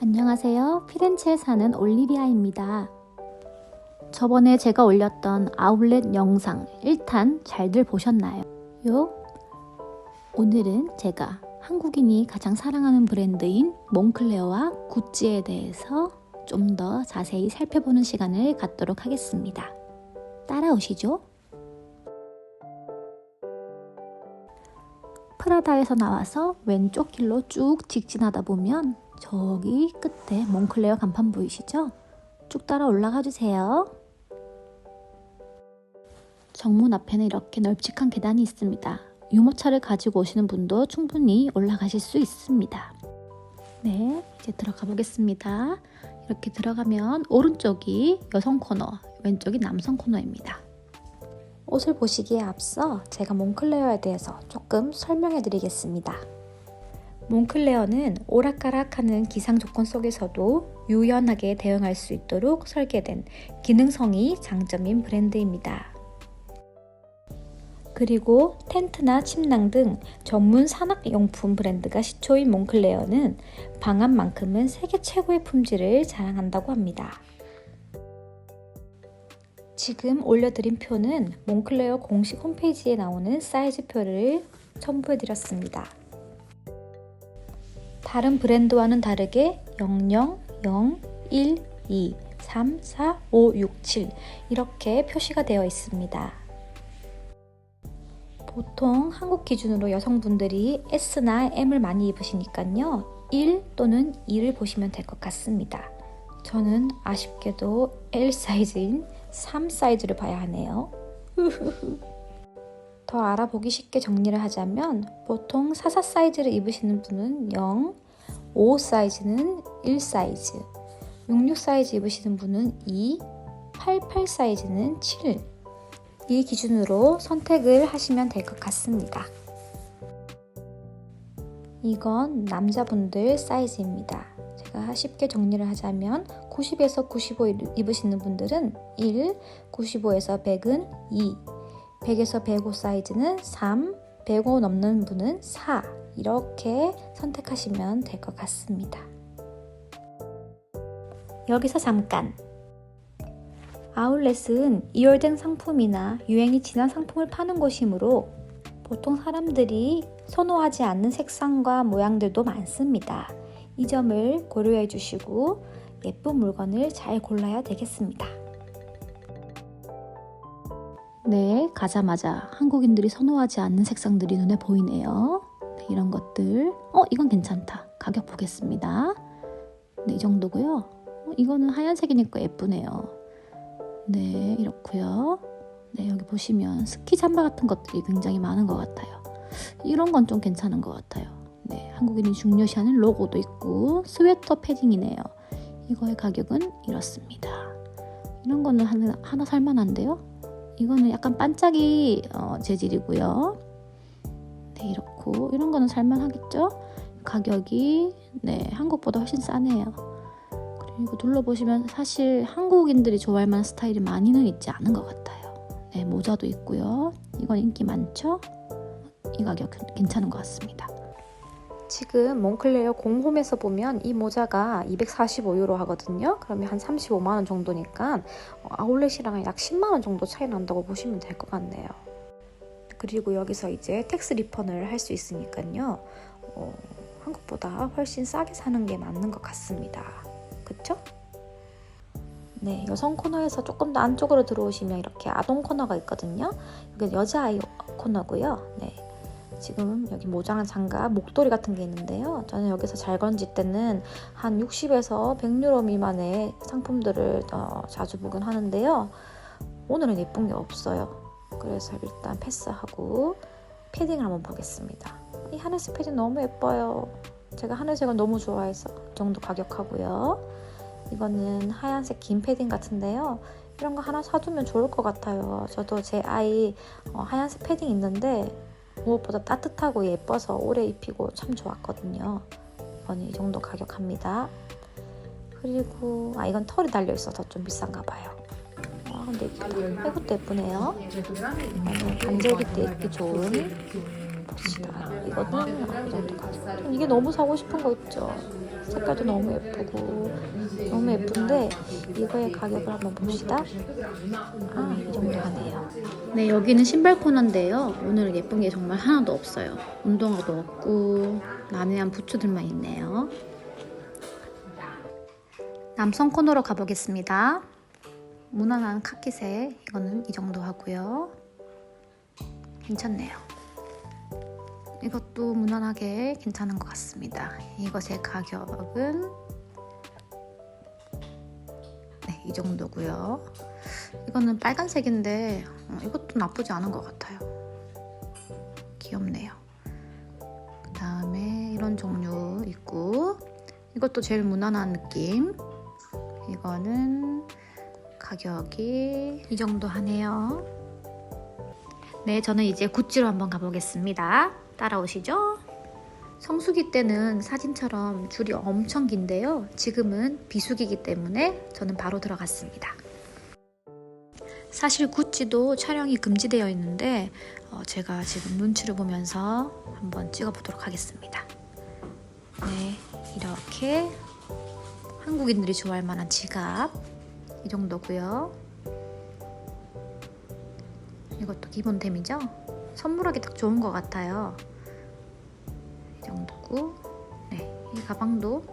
안녕하세요. 피렌체에 사는 올리비아입니다. 저번에 제가 올렸던 아울렛 영상 1탄 잘들 보셨나요? 요? 오늘은 제가 한국인이 가장 사랑하는 브랜드인 몽클레어와 구찌에 대해서 좀 더 자세히 살펴보는 시간을 갖도록 하겠습니다. 따라오시죠. 프라다에서 나와서 왼쪽 길로 쭉 직진하다 보면 저기 끝에 몽클레어 간판 보이시죠? 쭉 따라 올라가 주세요. 정문 앞에는 이렇게 널찍한 계단이 있습니다. 유모차를 가지고 오시는 분도 충분히 올라가실 수 있습니다. 네, 이제 들어가 보겠습니다. 이렇게 들어가면 오른쪽이 여성 코너, 왼쪽이 남성 코너입니다. 옷을 보시기에 앞서 제가 몽클레어에 대해서 조금 설명해 드리겠습니다. 몽클레어는 오락가락하는 기상 조건 속에서도 유연하게 대응할 수 있도록 설계된 기능성이 장점인 브랜드입니다. 그리고 텐트나 침낭 등 전문 산악용품 브랜드가 시초인 몽클레어는 방안만큼은 세계 최고의 품질을 자랑한다고 합니다. 지금 올려드린 표는 몽클레어 공식 홈페이지에 나오는 사이즈표를 첨부해드렸습니다. 다른 브랜드와는 다르게 00, 0, 1, 2, 3, 4, 5, 6, 7 이렇게 표시가 되어 있습니다. 보통 한국 기준으로 여성분들이 S나 M을 많이 입으시니까요. 1 또는 2를 보시면 될 것 같습니다. 저는 아쉽게도 L 사이즈인 3 사이즈를 봐야 하네요. 더 알아보기 쉽게 정리를 하자면 보통 44 사이즈를 입으시는 분은 0, 5 사이즈는 1 사이즈, 66 사이즈 입으시는 분은 2, 88 사이즈는 7. 이 기준으로 선택을 하시면 될 것 같습니다. 이건 남자분들 사이즈입니다. 제가 쉽게 정리를 하자면 90에서 95 입으시는 분들은 1, 95에서 100은 2, 100에서 105 사이즈는 3, 105 넘는 분은 4 이렇게 선택하시면 될 것 같습니다. 여기서 잠깐 아울렛은 이월된 상품이나 유행이 지난 상품을 파는 곳이므로 보통 사람들이 선호하지 않는 색상과 모양들도 많습니다. 이 점을 고려해 주시고 예쁜 물건을 잘 골라야 되겠습니다. 네, 가자마자 한국인들이 선호하지 않는 색상들이 눈에 보이네요. 네, 이런 것들. 어, 이건 괜찮다. 가격 보겠습니다. 네, 이 정도고요. 어, 이거는 하얀색이니까 예쁘네요. 네, 이렇고요. 네, 여기 보시면 스키 잠바 같은 것들이 굉장히 많은 것 같아요. 이런 건 좀 괜찮은 것 같아요. 네, 한국인이 중요시하는 로고도 있고 스웨터 패딩이네요. 이거의 가격은 이렇습니다. 이런 거는 하나, 하나 살만한데요. 이거는 약간 반짝이 어, 재질이고요. 네, 이렇고 이런 거는 살만하겠죠? 가격이 네, 한국보다 훨씬 싸네요. 그리고 둘러보시면 사실 한국인들이 좋아할 만한 스타일이 많이는 있지 않은 것 같아요. 네, 모자도 있고요. 이건 인기 많죠? 이 가격 괜찮은 것 같습니다. 지금 몽클레어 공홈에서 보면 이 모자가 245유로 하거든요. 그러면 한 35만 원 정도니까 아울렛이랑 약 10만 원 정도 차이 난다고 보시면 될 것 같네요. 그리고 여기서 이제 텍스 리펀을 할 수 있으니까요. 어, 한국보다 훨씬 싸게 사는 게 맞는 것 같습니다. 그쵸? 네, 여성 코너에서 조금 더 안쪽으로 들어오시면 이렇게 아동 코너가 있거든요. 여기 여자아이 코너고요. 네. 지금 여기 모자랑 장갑, 목도리 같은 게 있는데요. 저는 여기서 잘 건질 때는 한 60에서 100유로 미만의 상품들을 어, 자주 보긴 하는데요. 오늘은 예쁜 게 없어요. 그래서 일단 패스하고 패딩을 한번 보겠습니다. 이 하늘색 패딩 너무 예뻐요. 제가 하늘색을 너무 좋아해서 그 정도 가격하고요. 이거는 하얀색 긴 패딩 같은데요. 이런 거 하나 사두면 좋을 것 같아요. 저도 제 아이 어, 하얀색 패딩 있는데 무엇보다 따뜻하고 예뻐서 오래 입히고 참 좋았거든요. 이건 이 정도 가격 합니다. 그리고 아 이건 털이 달려 있어서 좀 비싼가 봐요. 아 근데 이쁘다. 이것도 예쁘네요. 이거는 반절기 때 입기 좋은 봅시다. 이거는 이 정도 가격. 이게 너무 사고 싶은 거 있죠. 색깔도 너무 예쁘고 너무 예쁜데 이거의 가격을 한번 봅시다. 아, 이 정도 하네요. 네, 여기는 신발 코너인데요. 오늘 예쁜 게 정말 하나도 없어요. 운동화도 없고 난해한 부츠들만 있네요. 남성 코너로 가보겠습니다. 무난한 카키색 이거는 이 정도 하고요. 괜찮네요. 이것도 무난하게 괜찮은 것 같습니다. 이것의 가격은 네, 이 정도고요. 이거는 빨간색인데 어, 이것도 나쁘지 않은 것 같아요. 귀엽네요. 그 다음에 이런 종류 있고 이것도 제일 무난한 느낌. 이거는 가격이 이 정도 하네요. 네, 저는 이제 구찌로 한번 가보겠습니다. 따라오시죠. 성수기 때는 사진처럼 줄이 엄청 긴데요. 지금은 비수기이기 때문에 저는 바로 들어갔습니다. 사실 구찌도 촬영이 금지되어 있는데 어, 제가 지금 눈치를 보면서 한번 찍어보도록 하겠습니다. 네, 이렇게 한국인들이 좋아할 만한 지갑 이 정도고요. 이것도 기본템이죠? 선물하기 딱 좋은 것 같아요. 이 정도고, 네, 이 가방도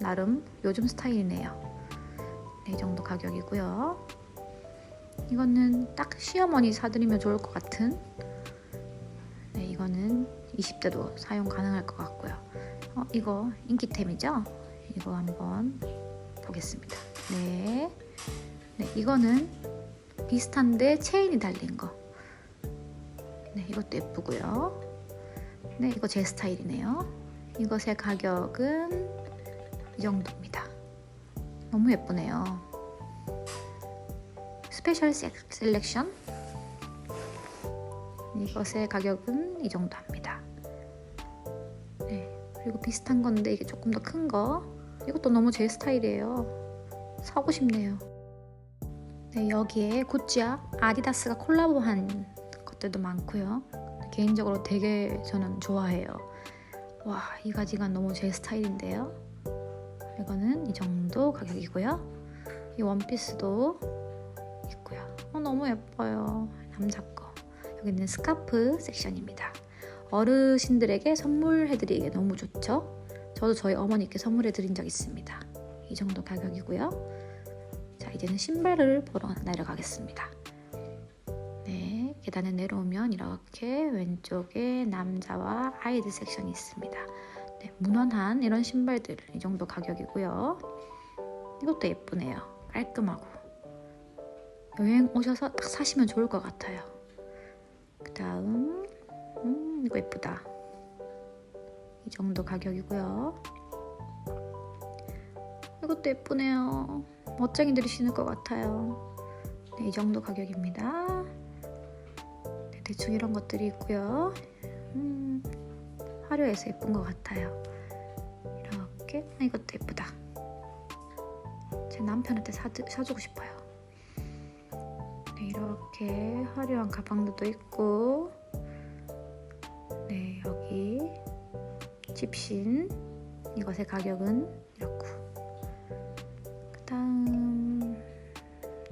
나름 요즘 스타일이네요. 네, 이 정도 가격이고요. 이거는 딱 시어머니 사드리면 좋을 것 같은. 네, 이거는 20대도 사용 가능할 것 같고요. 어, 이거 인기템이죠? 이거 한번 보겠습니다. 네. 네, 이거는 비슷한데 체인이 달린 거. 네, 이것도 예쁘고요. 네, 이거 제 스타일이네요. 이것의 가격은 이 정도입니다. 너무 예쁘네요. 스페셜 세- 셀렉션. 이것의 가격은 이 정도 합니다. 네, 그리고 비슷한 건데 이게 조금 더 큰 거. 이것도 너무 제 스타일이에요. 사고 싶네요. 네, 여기에 구찌와 아디다스가 콜라보한 것들도 많고요. 개인적으로 되게 저는 좋아해요. 와, 이 가지가 너무 제 스타일인데요. 이거는 이 정도 가격이고요. 이 원피스도 있고요. 어, 너무 예뻐요. 남자 거. 여기는 스카프 섹션입니다. 어르신들에게 선물해드리기에 너무 좋죠? 저도 저희 어머니께 선물해드린 적 있습니다. 이 정도 가격이고요. 자, 이제는 신발을 보러 내려가겠습니다. 네, 계단에 내려오면 이렇게 왼쪽에 남자와 아이들 섹션이 있습니다. 네, 무난한 이런 신발들 이 정도 가격이고요. 이것도 예쁘네요. 깔끔하고 여행 오셔서 딱 사시면 좋을 것 같아요. 그 다음 음, 이거 예쁘다. 이 정도 가격이고요. 이것도 예쁘네요. 멋쟁이들이 신을 것 같아요. 네, 이 정도 가격입니다. 네, 대충 이런 것들이 있고요. 음, 화려해서 예쁜 것 같아요. 이렇게 아, 이것도 예쁘다. 제 남편한테 사, 사주고 싶어요. 네, 이렇게 화려한 가방들도 있고 네, 여기 집신 이것의 가격은 이렇고 그 다음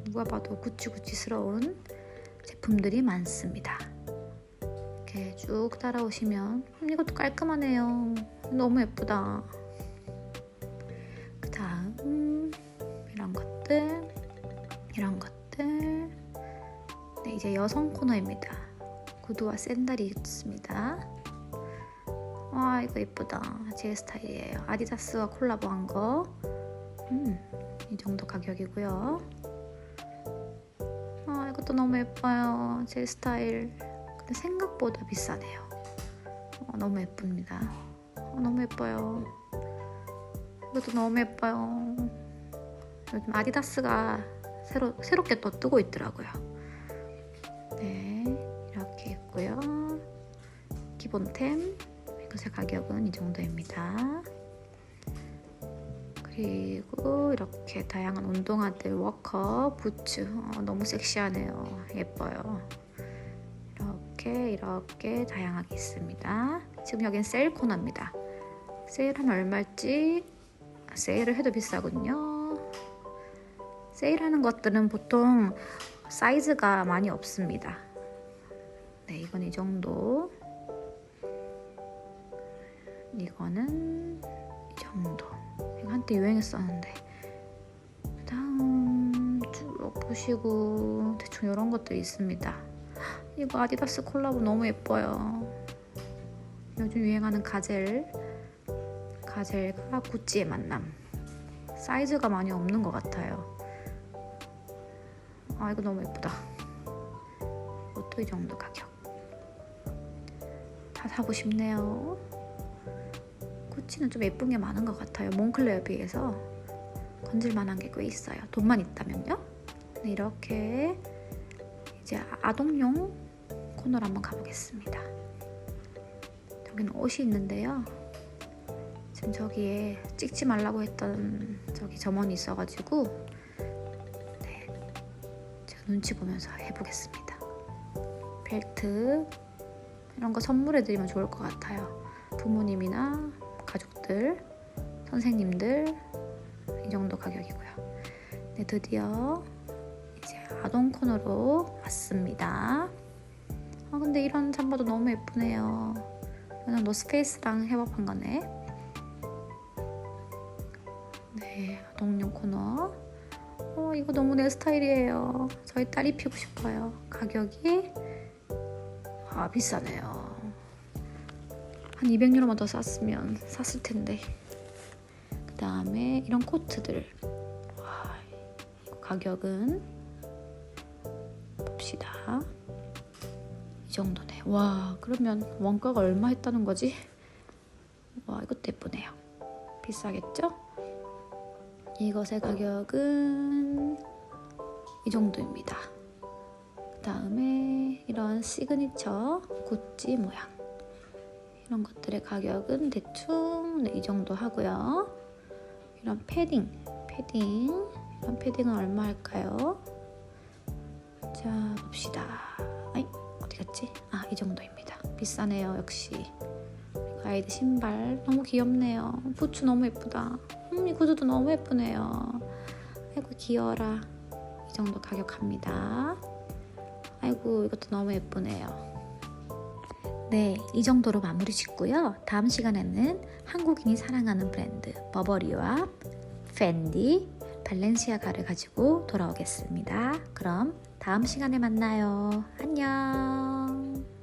누가 봐도 구찌구찌스러운 제품들이 많습니다. 쭉 따라오시면 음, 이것도 깔끔하네요. 너무 예쁘다. 그 다음 이런 것들 이런 것들 네, 이제 여성 코너입니다. 구두와 샌들이 있습니다. 와 이거 예쁘다. 제 스타일이에요. 아디다스와 콜라보한 거. 음, 이 정도 가격이고요. 아 이것도 너무 예뻐요. 제 스타일. 근데 생각보다 비싸네요. 어, 너무 예쁩니다. 어, 너무 예뻐요. 이것도 너무 예뻐요. 요즘 아디다스가 새로 새롭게 또 뜨고 있더라고요. 네, 이렇게 있고요. 기본템 이것의 가격은 이 정도입니다. 그리고 이렇게 다양한 운동화들, 워커, 부츠 어, 너무 섹시하네요. 예뻐요. 이렇게 이렇게 다양하게 있습니다. 지금 여긴 세일 코너입니다. 세일하면 얼마일지 세일을 해도 비싸군요. 세일하는 것들은 보통 사이즈가 많이 없습니다. 네, 이건 이 정도. 이거는 이 정도. 이거 한때 유행했었는데. 다음 쭉 보시고 대충 이런 것들이 있습니다. 이거 아디다스 콜라보 너무 예뻐요. 요즘 유행하는 가젤. 가젤과 구찌의 만남. 사이즈가 많이 없는 것 같아요. 아 이거 너무 예쁘다. 이것도 이 정도 가격. 다 사고 싶네요. 구찌는 좀 예쁜 게 많은 것 같아요. 몽클레어에 비해서 건질만한 게 꽤 있어요. 돈만 있다면요. 네, 이렇게 이제 아동용 코너로 한번 가보겠습니다. 여기는 옷이 있는데요. 지금 저기에 찍지 말라고 했던 저기 점원이 있어가지고 네, 제가 눈치 보면서 해보겠습니다. 벨트 이런 거 선물해드리면 좋을 것 같아요. 부모님이나 가족들, 선생님들 이 정도 가격이고요. 네, 드디어 이제 아동 코너로 왔습니다. 아 근데 이런 잠바도 너무 예쁘네요. 이거는 노스페이스랑 협업한 거네. 네, 아동용 코너. 어, 이거 너무 내 스타일이에요. 저희 딸 입히고 싶어요. 가격이 아 비싸네요. 한 200유로만 더 쌌으면 샀을 텐데. 그 다음에 이런 코트들. 가격은 봅시다. 이 정도네. 와, 그러면 원가가 얼마 했다는 거지? 와, 이것도 예쁘네요. 비싸겠죠? 이것의 가격은 이 정도입니다. 그 다음에 이런 시그니처 구찌 모양 이런 것들의 가격은 대충 네, 이 정도 하고요. 이런 패딩, 패딩 이런 패딩은 얼마 할까요? 자 봅시다. 아이 어디 갔지? 아 이 정도입니다. 비싸네요 역시. 아이들 신발 너무 귀엽네요. 부츠 너무 예쁘다. 음, 이 구두도 너무 예쁘네요. 아이고 귀여워라. 이 정도 가격합니다. 아이고 이것도 너무 예쁘네요. 네, 이 정도로 마무리 짓고요. 다음 시간에는 한국인이 사랑하는 브랜드 버버리와 팬디, 발렌시아가를 가지고 돌아오겠습니다. 그럼 다음 시간에 만나요. 안녕.